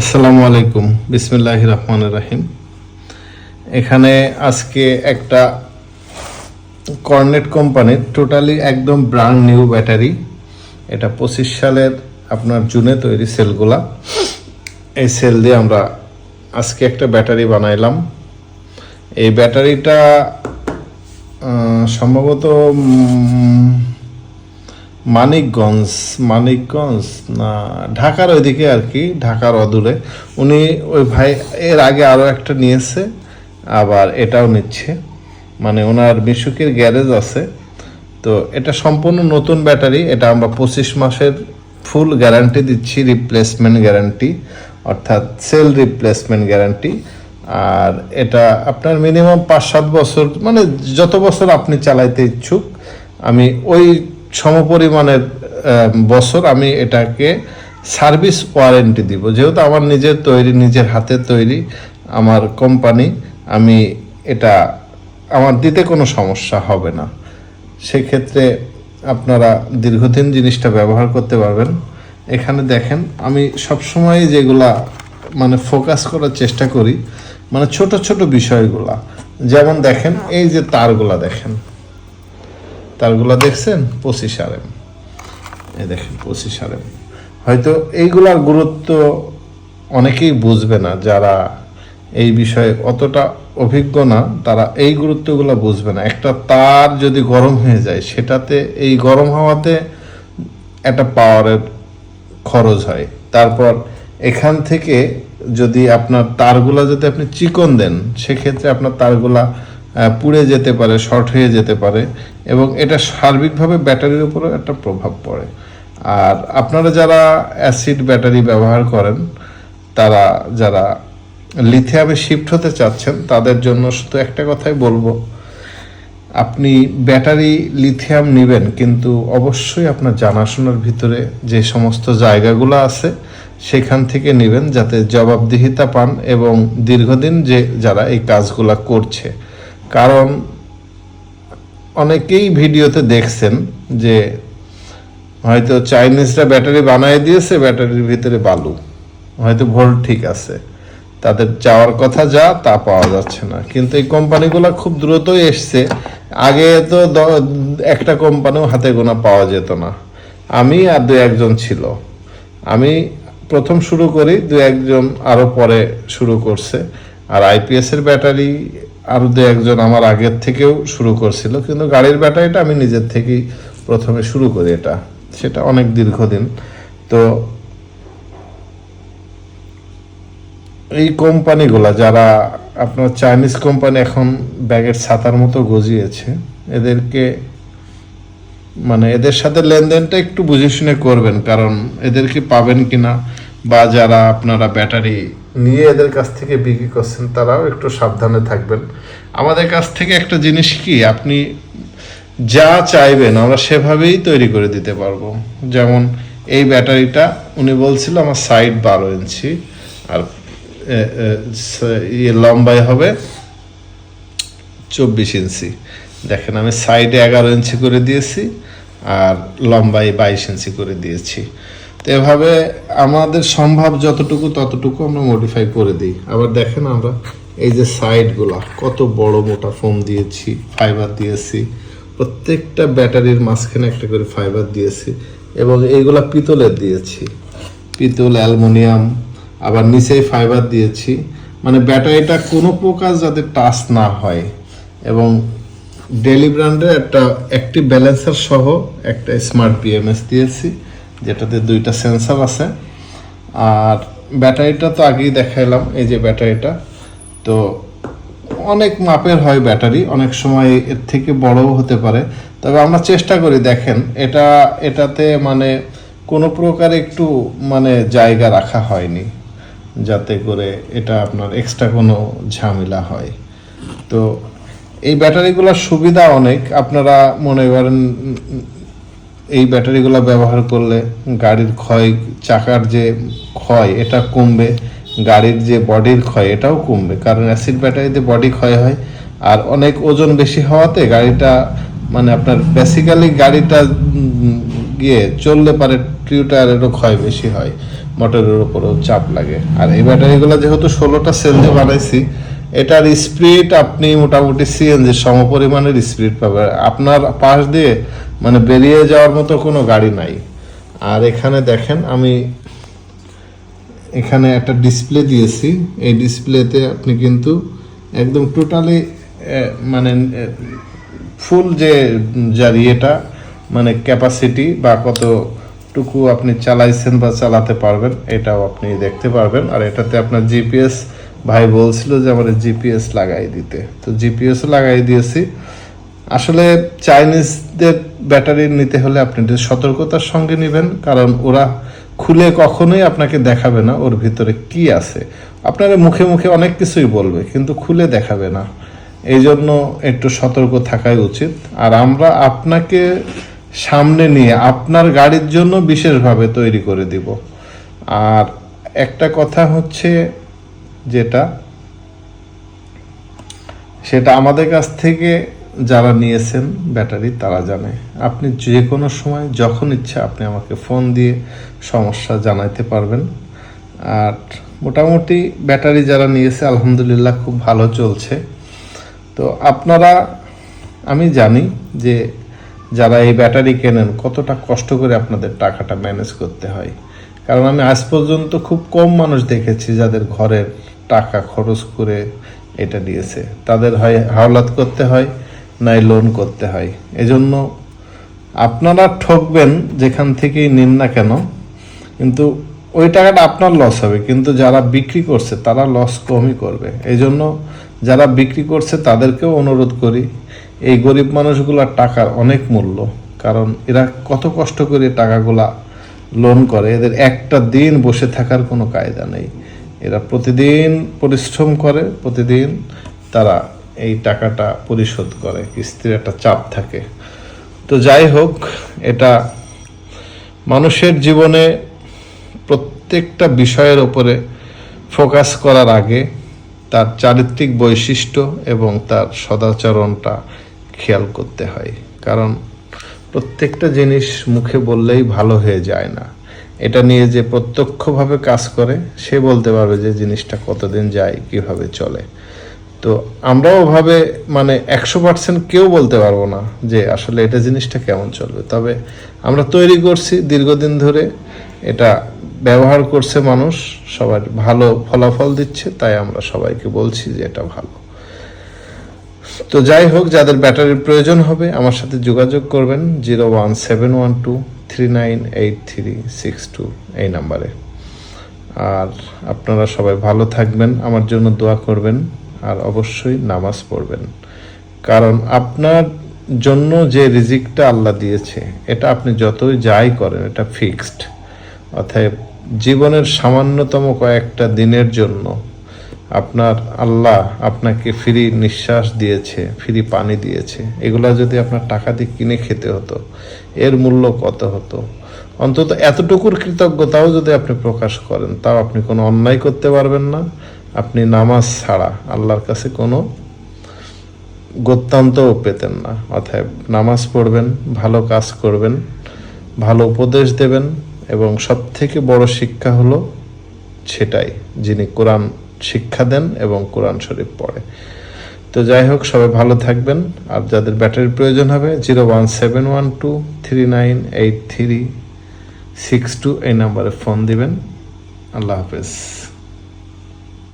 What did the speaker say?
আসসালামু আলাইকুম। বিসমিল্লাহ রহমান রাহিম। এখানে আজকে একটা কর্নেট কোম্পানির টোটালি একদম ব্র্যান্ড নিউ ব্যাটারি। এটা পঁচিশ সালের আপনার জুনে তৈরি সেলগুলা। এই সেল দিয়ে আমরা আজকে একটা ব্যাটারি বানাইলাম। এই ব্যাটারিটা সম্ভবত মানিকগঞ্জ মানিকগঞ্জ না ঢাকার ওইদিকে আর কি, ঢাকার অদূরে। উনি ওই ভাই এর আগে আরও একটা নিয়েছে, আবার এটাও নিচ্ছে। মানে ওনার মিশুকের গ্যারেজ আছে। তো এটা সম্পূর্ণ নতুন ব্যাটারি, এটা আমরা পঁচিশ মাসের ফুল গ্যারান্টি দিচ্ছি রিপ্লেসমেন্ট গ্যারান্টি অর্থাৎ সেল রিপ্লেসমেন্ট গ্যারান্টি আর এটা আপনার মিনিমাম পাঁচ সাত বছর মানে যত বছর আপনি চালাইতে ইচ্ছুক, আমি ওই সমপরিমাণের বছর আমি এটাকে সার্ভিস ওয়ারেন্টি দিব। যেহেতু আমার নিজের তৈরি, নিজের হাতে তৈরি, আমার কোম্পানি, আমি এটা, আমার দিতে কোনো সমস্যা হবে না। সেক্ষেত্রে আপনারা দীর্ঘদিন জিনিসটা ব্যবহার করতে পারবেন। এখানে দেখেন, আমি সবসময় যেগুলা মানে ফোকাস করার চেষ্টা করি মানে ছোট ছোট বিষয়গুলা। যেমন দেখেন, এই যে তারগুলা দেখেন। তারগুলা দেখছেন? পঁচিশ আরএম। এই দেখেন, পঁচিশ আরএম। হয়তো এইগুলার গুরুত্ব অনেকেই বুঝবে না, যারা এই বিষয়ে অতটা অভিজ্ঞ না, তারা এই গুরুত্বগুলো বুঝবে না। একটা তার যদি গরম হয়ে যায়, সেটাতে এই গরম হওয়াতে একটা পাওয়ারের খরচ হয়। তারপর এখান থেকে যদি আপনার তারগুলা যদি আপনি চিকন দেন, সেক্ষেত্রে আপনার তারগুলা পুড়ে যেতে পারে, শর্ট হয়ে যেতে পারে এবং এটা সার্বিকভাবে ব্যাটারির উপরও একটা প্রভাব পড়ে। আর আপনারা যারা অ্যাসিড ব্যাটারি ব্যবহার করেন, তারা যারা লিথিয়ামে শিফট হতে চাচ্ছেন, তাদের জন্য শুধু একটা কথাই বলব, আপনি ব্যাটারি লিথিয়াম নেবেন, কিন্তু অবশ্যই আপনার জানাশোনার ভিতরে যে সমস্ত জায়গাগুলো আছে, সেখান থেকে নেবেন যাতে জবাবদিহিতা পান এবং দীর্ঘদিন যে যারা এই কাজগুলা করছে কারণ অনেকেই ভিডিওতে দেখছেন যে হয়তো চাইনিজরা ব্যাটারি বানিয়ে দিয়েছে, ব্যাটারির ভিতরে বালু। হয়তো ভোল্ট ঠিক আছে। তাদের যাওয়ার কথা যা, তা পাওয়া যাচ্ছে না। কিন্তু এই কোম্পানিগুলো খুব দ্রুতই এসছে। আগে তো একটা কোম্পানিও হাতে গোনা পাওয়া যেত না। আমি আর দু একজন ছিল। আমি প্রথম শুরু করি, দু একজন আরও পরে শুরু করছে। আর আইপিএস এর ব্যাটারি আরও দু একজন আমার আগের থেকেও শুরু করছিল, কিন্তু গাড়ির ব্যাটারিটা আমি নিজের থেকেই প্রথমে শুরু করি এটা। সেটা অনেক দীর্ঘদিন। তো এই কোম্পানিগুলা যারা আপনার চাইনিজ কোম্পানি এখন ব্যাগের ছাতার মতো গজিয়েছে, এদেরকে মানে এদের সাথে লেনদেনটা একটু বুঝে শুনে করবেন, কারণ এদেরকে পাবেন কিনা, বা যারা আপনারা ব্যাটারি নিয়ে এদের কাছ থেকে বিক্রি করছেন, তারাও একটু সাবধানে থাকবেন। আমাদের কাছ থেকে একটা জিনিস কি, আপনি যা চাইবেন আমরা সেভাবেই তৈরি করে দিতে পারব। যেমন এই ব্যাটারিটা, উনি বলছিল আমার সাইড বারো ইঞ্চি, আর ইয়ে লম্বাই হবে চব্বিশ ইঞ্চি। দেখেন আমি সাইডে এগারো ইঞ্চি করে দিয়েছি, আর লম্বাই বাইশ ইঞ্চি করে দিয়েছি। এভাবে আমাদের সম্ভব যতটুকু ততটুকু আমরা মডিফাই করে দিই। আবার দেখেন আমরা এই যে সাইডগুলা কত বড় মোটা ফোম দিয়েছি ফাইবার দিয়েছি, প্রত্যেকটা ব্যাটারির মাঝখানে একটা করে ফাইবার দিয়েছি এবং এইগুলা পিতলের দিয়েছি। পিতল, অ্যালুমিনিয়াম, আবার নিচেই ফাইবার দিয়েছি। মানে ব্যাটারিটা কোনো প্রকার যাতে টাচ না হয় এবং ডেলি ব্র্যান্ডের একটা অ্যাক্টিভ ব্যালেন্সার সহ একটা স্মার্ট বিএমএস দিয়েছি। যেটাতে দুইটা সেন্সার আছে। আর ব্যাটারিটা তো আগেই দেখাইলাম, এই যে ব্যাটারিটা। তো অনেক মাপের হয় ব্যাটারি, অনেক সময় এর থেকে বড়ও হতে পারে। তবে আমরা চেষ্টা করি, দেখেন, এটা, এটাতে মানে কোনো প্রকার একটু মানে জায়গা রাখা হয়নি, যাতে করে এটা আপনার এক্সট্রা কোনো ঝামেলা হয়। তো এই ব্যাটারিগুলোর সুবিধা অনেক, আপনারা মনে করেন এই ব্যাটারিগুলো ব্যবহার করলে গাড়ির ক্ষয়, চাকার যে ক্ষয়, এটা কমবে। গাড়ির যে বডির ক্ষয়, এটাও কমবে। কারণ অ্যাসিড ব্যাটারিতে বডি ক্ষয় হয়। আর অনেক ওজন বেশি হওয়াতে গাড়িটা মানে আপনার বেসিক্যালি গাড়িটা গিয়ে চললে পারে টিউটারেরও ক্ষয় বেশি হয়। মোটরের উপরেও চাপ লাগে। আর এই ব্যাটারিগুলো যেহেতু ষোলোটা সেল দিয়ে বানাইছি, এটার স্পিড আপনি মোটামুটি সিএনজির সমপরিমাণের স্পিড পাবেন। আপনার পাশ দিয়ে মানে বেরিয়ে যাওয়ার মতো কোনো গাড়ি নাই। আর এখানে দেখেন আমি এখানে একটা ডিসপ্লে দিয়েছি। এই ডিসপ্লেতে আপনি কিন্তু একদম টোটালি মানে ফুল যে যার ইয়েটা মানে ক্যাপাসিটি বা কতটুকু আপনি চালাইছেন বা চালাতে পারবেন, এটাও আপনি দেখতে পারবেন। আর এটাতে আপনার জিপিএস ভাই বলছিল যে আমার জিপিএস লাগাই দিতে। তো জিপিএস লাগাই দিয়েছি। আসলে চাইনিজদের ব্যাটারি নিতে হলে আপনি সতর্কতার সঙ্গে নেবেন, কারণ ওরা খুলে কখনোই আপনাকে দেখাবে না ওর ভিতরে কি আছে। আপনারা মুখে মুখে অনেক কিছুই বলবে, কিন্তু খুলে দেখাবে না। এই জন্য একটু সতর্ক থাকাই উচিত। আর আমরা আপনাকে সামনে নিয়ে আপনার গাড়ির জন্য বিশেষভাবে তৈরি করে দিব। আর একটা কথা হচ্ছে যেটা, সেটা আমাদের কাছ থেকে যারা নিয়েছেন ব্যাটারি, তারা জানে। আপনি যে কোনো সময়, যখন ইচ্ছা, আপনি আমাকে ফোন দিয়ে সমস্যা জানাইতে পারবেন। আর মোটামুটি ব্যাটারি যারা নিয়েছে, আলহামদুলিল্লাহ খুব ভালো চলছে। তো আপনারা, আমি জানি যে যারা এই ব্যাটারি কেনেন, কতটা কষ্ট করে আপনাদের টাকাটা ম্যানেজ করতে হয়। কারণ আমি আজ পর্যন্ত খুব কম মানুষ দেখেছি যাদের ঘরের টাকা খরচ করে এটা দিয়েছে তাদের হয় হাওলাত করতে হয় নাই লোন করতে হয়। এজন্য আপনারা ঠকবেন যেখান থেকেই নিন না কেন, কিন্তু ওই টাকাটা আপনার লস হবে। কিন্তু যারা বিক্রি করছে, তারা লস কমই করবে। এই জন্য যারা বিক্রি করছে, তাদেরকেও অনুরোধ করি, এই গরিব মানুষগুলোর টাকার অনেক মূল্য, কারণ এরা কত কষ্ট করে টাকাগুলা লোন করে। এদের একটা দিন বসে থাকার কোনো কায়দা নেই। এরা প্রতিদিন পরিশ্রম করে, প্রতিদিন তারা এই টাকাটা পরিশোধ করে কিস্তির একটা চাপ থাকে। তো যাই হোক, এটা মানুষের জীবনে প্রত্যেকটা বিষয়ের ওপরে ফোকাস করার আগে তার চারিত্রিক বৈশিষ্ট্য এবং তার সদাচরণটা খেয়াল করতে হয়। কারণ প্রত্যেকটা জিনিস মুখে বললেই ভালো হয়ে যায় না। এটা নিয়ে যে প্রত্যক্ষভাবে কাজ করে, সে বলতে পারবে যে জিনিসটা কতদিন যায়, কীভাবে চলে। তো আমরাও ভাবে মানে একশো পার্সেন্ট কেউ বলতে পারব না যে আসলে এটা জিনিসটা কেমন চলবে। তবে আমরা তৈরি করছি দীর্ঘদিন ধরে, এটা ব্যবহার করছে মানুষ, সবার ভালো ফলাফল দিচ্ছে, তাই আমরা সবাইকে বলছি যে এটা ভালো। তো যাই হোক, যাদের ব্যাটারির প্রয়োজন হবে, আমার সাথে যোগাযোগ করবেন, zero one seven one two three nine eight three six two এই নাম্বারে। আর আপনারা সবাই ভালো থাকবেন, আমার জন্য দোয়া করবেন। আর অবশ্যই নামাজ পড়বেন। কারণ আপনার জন্য যে রিজিকটা আল্লাহ দিয়েছে, এটা আপনি যতই যাই করেন, এটা ফিক্সড। অতএব জীবনের সামান্যতম কয়েকটা দিনের জন্য আপনার আল্লাহ আপনাকে ফ্রি নিঃশ্বাস দিয়েছে, ফ্রি পানি দিয়েছে। এগুলা যদি আপনার টাকা দিয়ে কিনে খেতে হতো, এর মূল্য কত হতো? অন্তত এতটুকুর কৃতজ্ঞতাও যদি আপনি প্রকাশ করেন, তাও আপনি কোনো অন্যায় করতে পারবেন না। আপনি নামাজ ছাড়া আল্লাহর কাছে কোনো গত্যান্তও পেতেন না। অতএব নামাজ পড়বেন, ভালো কাজ করবেন, ভালো উপদেশ দেবেন এবং সব থেকে বড় শিক্ষা হলো সেটাই, যিনি কোরআন শিক্ষা দেন এবং কোরআন শরীফ পড়ে। তো যাই হোক, সবাই ভালো থাকবেন। আর যাদের ব্যাটারির প্রয়োজন হবে, zero one seven one two three nine eight three six two এই নাম্বারে ফোন দিবেন। আল্লাহ হাফেজ।